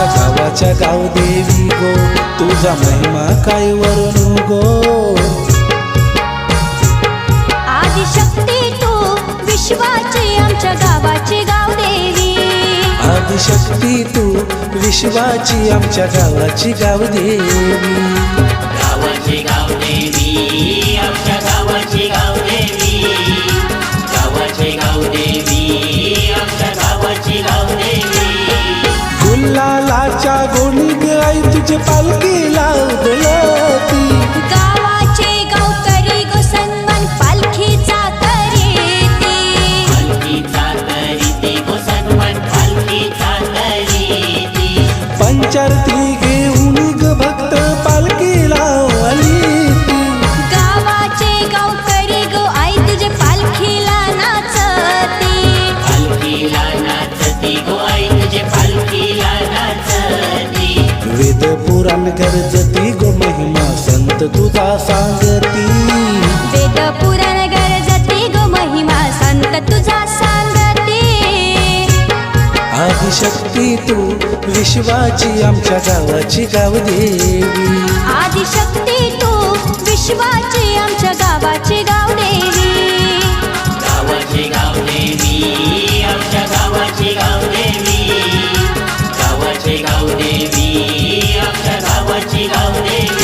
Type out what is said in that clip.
आमच्या गावदेवी गो तुझा महिमा काय वरून गो? आदिशक्ती तू विश्वाची आमच्या गावाची गावदेवी आदिशक्ती तू विश्वाची आमच्या गावाची गावदेवी गावाची गुलालाच्या गोणी ग आई तुझे पालखी लावदलती गावाचे गावकरी गो सन्मान पालखीचा करीती. पंचारती घेऊन पुराण गरजती गो महिमा संत तुझा सांगती. वेद पुराण गरजती गो महिमा संत तुझा सांगती. आदिशक्ती तू विश्वाची आमच्या गावाची गावदेवी. आदिशक्ती तू विश्वाची आमच्या गावाची राम रे